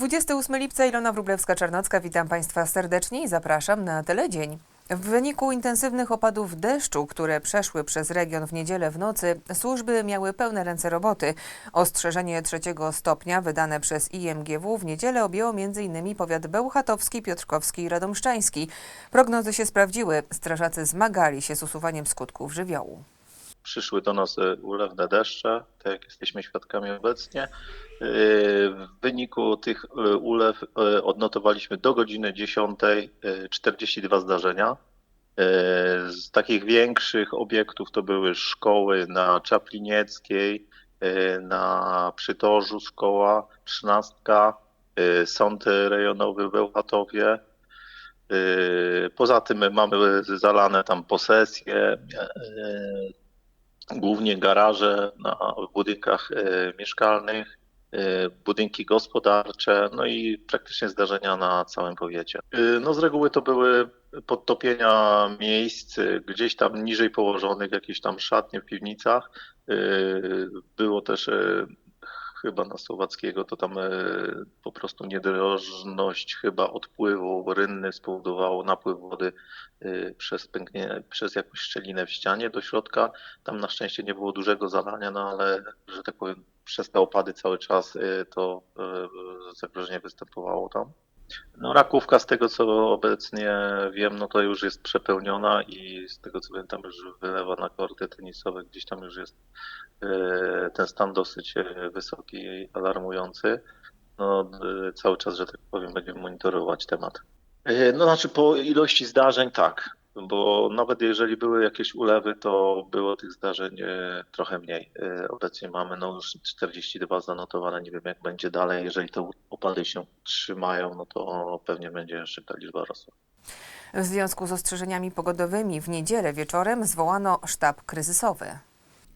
28 lipca Ilona Wróblewska-Czarnocka, witam Państwa serdecznie i zapraszam na Teledzień. W wyniku intensywnych opadów deszczu, które przeszły przez region w niedzielę w nocy, służby miały pełne ręce roboty. Ostrzeżenie trzeciego stopnia wydane przez IMGW w niedzielę objęło m.in. powiat bełchatowski, piotrkowski i radomszczański. Prognozy się sprawdziły. Strażacy zmagali się z usuwaniem skutków żywiołu. Przyszły do nas e, ulewne deszcze, tak jak jesteśmy świadkami obecnie. E, W wyniku tych e, ulew odnotowaliśmy do godziny 10 e, 42 zdarzenia. Z takich większych obiektów to były szkoły na Czaplinieckiej, e, na Przytorzu szkoła, trzynastka, sąd rejonowy w Bełchatowie. Poza tym mamy zalane tam posesje, głównie garaże na, w budynkach e, mieszkalnych, e, budynki gospodarcze, no i praktycznie zdarzenia na całym powiecie. E, No z reguły to były podtopienia miejsc gdzieś tam niżej położonych, jakieś tam szatnie w piwnicach. Było też chyba na Słowackiego, to tam e, po prostu niedrożność chyba odpływu rynny spowodowało napływ wody e, przez pęknie, przez jakąś szczelinę w ścianie do środka. Tam na szczęście nie było dużego zalania, no ale, że tak powiem, przez te opady cały czas y, to zagrożenie występowało tam. No Rakówka z tego co obecnie wiem, no to już jest przepełniona i z tego co wiem tam już wylewa na korty tenisowe, gdzieś tam już jest y, ten stan dosyć y, wysoki alarmujący. No y, cały czas, że tak powiem, będziemy monitorować temat. No znaczy po ilości zdarzeń tak, bo nawet jeżeli były jakieś ulewy, to było tych zdarzeń e, trochę mniej. E, Obecnie mamy no już 42 zanotowane, nie wiem jak będzie dalej. Jeżeli te opady się trzymają, no to pewnie będzie jeszcze ta liczba rosła. W związku z ostrzeżeniami pogodowymi w niedzielę wieczorem zwołano sztab kryzysowy.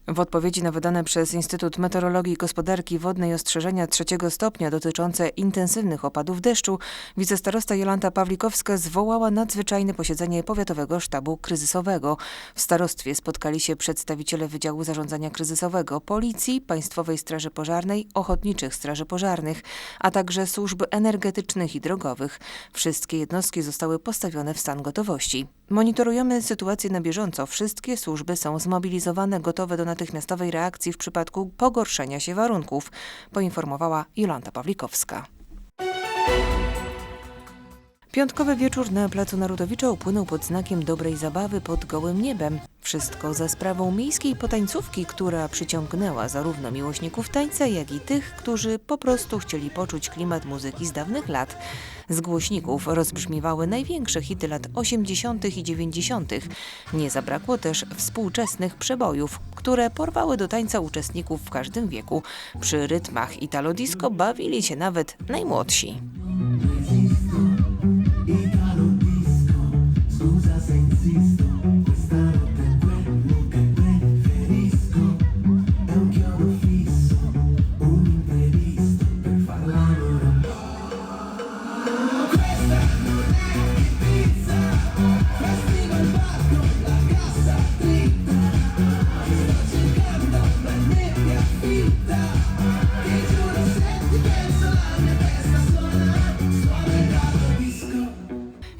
W odpowiedzi na wydane przez Instytut Meteorologii i Gospodarki Wodnej ostrzeżenia trzeciego stopnia dotyczące intensywnych opadów deszczu, wicestarosta Jolanta Pawlikowska zwołała nadzwyczajne posiedzenie Powiatowego Sztabu Kryzysowego. W starostwie spotkali się przedstawiciele Wydziału Zarządzania Kryzysowego, Policji, Państwowej Straży Pożarnej, Ochotniczych Straży Pożarnych, a także służb energetycznych i drogowych. Wszystkie jednostki zostały postawione w stan gotowości. Monitorujemy sytuację na bieżąco. Wszystkie służby są zmobilizowane, gotowe do natychmiastowej reakcji w przypadku pogorszenia się warunków, poinformowała Jolanta Pawlikowska. Piątkowy wieczór na Placu Narodowicza upłynął pod znakiem dobrej zabawy pod gołym niebem. Wszystko za sprawą miejskiej potańcówki, która przyciągnęła zarówno miłośników tańca, jak i tych, którzy po prostu chcieli poczuć klimat muzyki z dawnych lat. Z głośników rozbrzmiewały największe hity lat 80. i 90. Nie zabrakło też współczesnych przebojów, które porwały do tańca uczestników w każdym wieku. Przy rytmach Italo Disco bawili się nawet najmłodsi.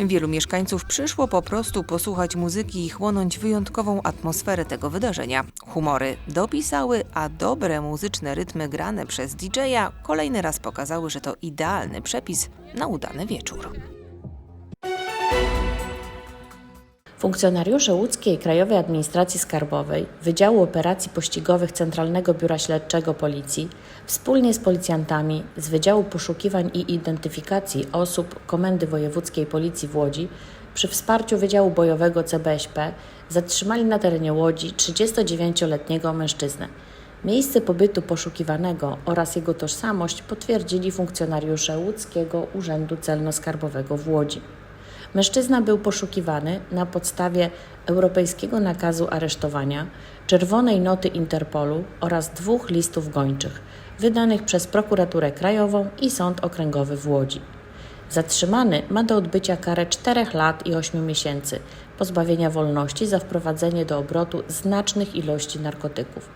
Wielu mieszkańców przyszło po prostu posłuchać muzyki i chłonąć wyjątkową atmosferę tego wydarzenia. Humory dopisały, a dobre muzyczne rytmy grane przez DJ-a kolejny raz pokazały, że to idealny przepis na udany wieczór. Funkcjonariusze łódzkiej Krajowej Administracji Skarbowej, Wydziału Operacji Pościgowych Centralnego Biura Śledczego Policji, wspólnie z policjantami z Wydziału Poszukiwań i Identyfikacji Osób Komendy Wojewódzkiej Policji w Łodzi, przy wsparciu Wydziału Bojowego CBŚP, zatrzymali na terenie Łodzi 39-letniego mężczyznę. Miejsce pobytu poszukiwanego oraz jego tożsamość potwierdzili funkcjonariusze łódzkiego Urzędu Celno-Skarbowego w Łodzi. Mężczyzna był poszukiwany na podstawie europejskiego nakazu aresztowania, czerwonej noty Interpolu oraz dwóch listów gończych, wydanych przez Prokuraturę Krajową i Sąd Okręgowy w Łodzi. Zatrzymany ma do odbycia karę 4 lat i 8 miesięcy pozbawienia wolności za wprowadzenie do obrotu znacznych ilości narkotyków.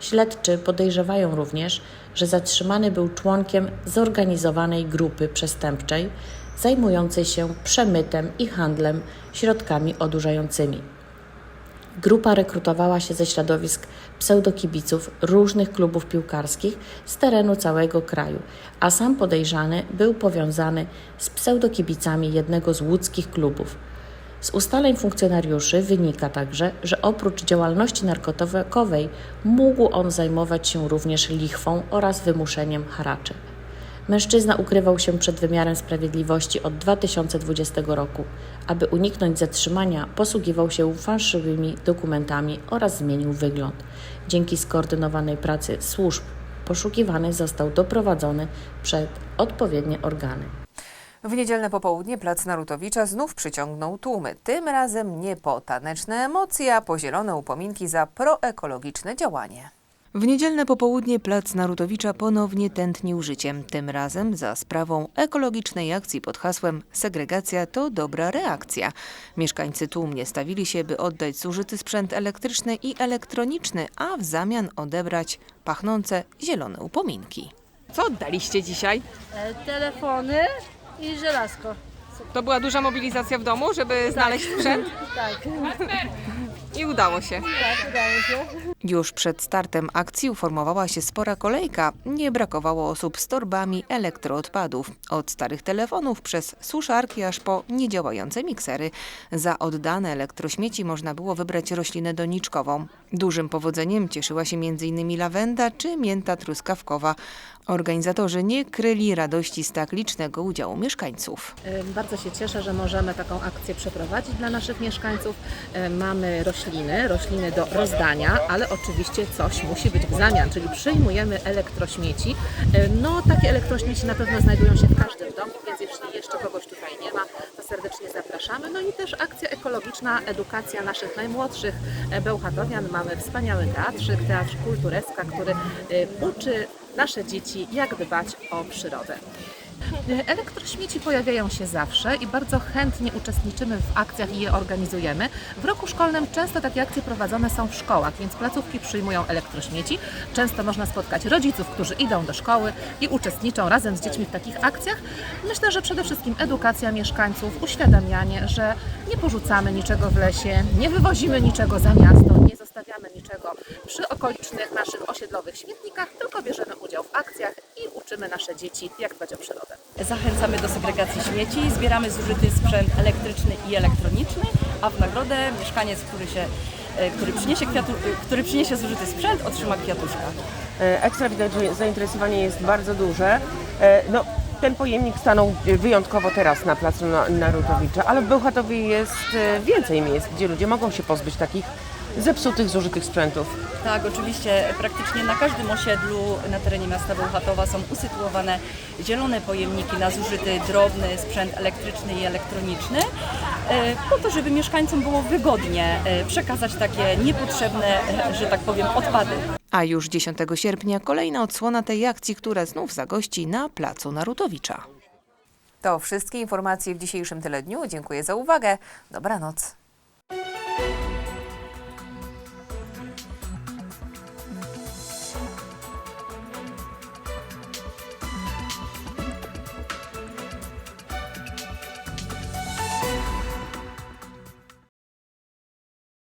Śledczy podejrzewają również, że zatrzymany był członkiem zorganizowanej grupy przestępczej zajmującej się przemytem i handlem środkami odurzającymi. Grupa rekrutowała się ze środowisk pseudokibiców różnych klubów piłkarskich z terenu całego kraju, a sam podejrzany był powiązany z pseudokibicami jednego z łódzkich klubów. Z ustaleń funkcjonariuszy wynika także, że oprócz działalności narkotykowej mógł on zajmować się również lichwą oraz wymuszeniem haraczy. Mężczyzna ukrywał się przed wymiarem sprawiedliwości od 2020 roku. Aby uniknąć zatrzymania, posługiwał się fałszywymi dokumentami oraz zmienił wygląd. Dzięki skoordynowanej pracy służb poszukiwany został doprowadzony przed odpowiednie organy. W niedzielne popołudnie plac Narutowicza znów przyciągnął tłumy. Tym razem nie po taneczne emocje, a po zielone upominki za proekologiczne działanie. W niedzielne popołudnie plac Narutowicza ponownie tętnił życiem. Tym razem za sprawą ekologicznej akcji pod hasłem Segregacja to dobra reakcja. Mieszkańcy tłumnie stawili się, by oddać zużyty sprzęt elektryczny i elektroniczny, a w zamian odebrać pachnące zielone upominki. Co oddaliście dzisiaj? E, telefony i żelazko. To była duża mobilizacja w domu, żeby znaleźć sprzęt Tak, i udało się. tak, udało się. Już przed startem akcji uformowała się spora kolejka. Nie brakowało osób z torbami elektroodpadów. Od starych telefonów przez suszarki aż po niedziałające miksery. Za oddane elektrośmieci można było wybrać roślinę doniczkową. Dużym powodzeniem cieszyła się m.in. lawenda czy mięta truskawkowa. Organizatorzy nie kryli radości z tak licznego udziału mieszkańców. Bardzo się cieszę, że możemy taką akcję przeprowadzić dla naszych mieszkańców. Mamy rośliny, rośliny do rozdania, ale oczywiście coś musi być w zamian, czyli przyjmujemy elektrośmieci. E, No, takie elektrośmieci na pewno znajdują się w każdym domu, więc jeśli jeszcze kogoś tutaj nie ma, to serdecznie zapraszamy. No i też akcja ekologiczna, edukacja naszych najmłodszych e, bełchatowian. Mamy wspaniały teatrzyk, Teatr Kultureska, który e, uczy nasze dzieci, jak dbać o przyrodę. Elektrośmieci pojawiają się zawsze i bardzo chętnie uczestniczymy w akcjach i je organizujemy. W roku szkolnym często takie akcje prowadzone są w szkołach, więc placówki przyjmują elektrośmieci. Często można spotkać rodziców, którzy idą do szkoły i uczestniczą razem z dziećmi w takich akcjach. Myślę, że przede wszystkim edukacja mieszkańców, uświadamianie, że nie porzucamy niczego w lesie, nie wywozimy niczego za miasto, nie zostawiamy niczego przy okolicznych naszych osiedlowych śmietnikach, tylko bierzemy udział w akcjach i uczymy nasze dzieci, jak dbać o przyrodę. Zachęcamy do segregacji śmieci, zbieramy zużyty sprzęt elektryczny i elektroniczny, a w nagrodę mieszkaniec, który, się, e, który, przyniesie, kwiatu, e, który przyniesie zużyty sprzęt, otrzyma kwiatuszka. E, Ekstra widać, że zainteresowanie jest bardzo duże. No, ten pojemnik stanął wyjątkowo teraz na placu Na- Narutowicza, ale w Bełchatowie jest więcej miejsc, gdzie ludzie mogą się pozbyć takich zepsutych, zużytych sprzętów. Tak, oczywiście praktycznie na każdym osiedlu na terenie miasta Bełchatowa są usytuowane zielone pojemniki na zużyty drobny sprzęt elektryczny i elektroniczny, e, po to, żeby mieszkańcom było wygodnie e, przekazać takie niepotrzebne, e, że tak powiem, odpady. A już 10 sierpnia kolejna odsłona tej akcji, która znów zagości na placu Narutowicza. To wszystkie informacje w dzisiejszym tygodniu. Dziękuję za uwagę. Dobranoc.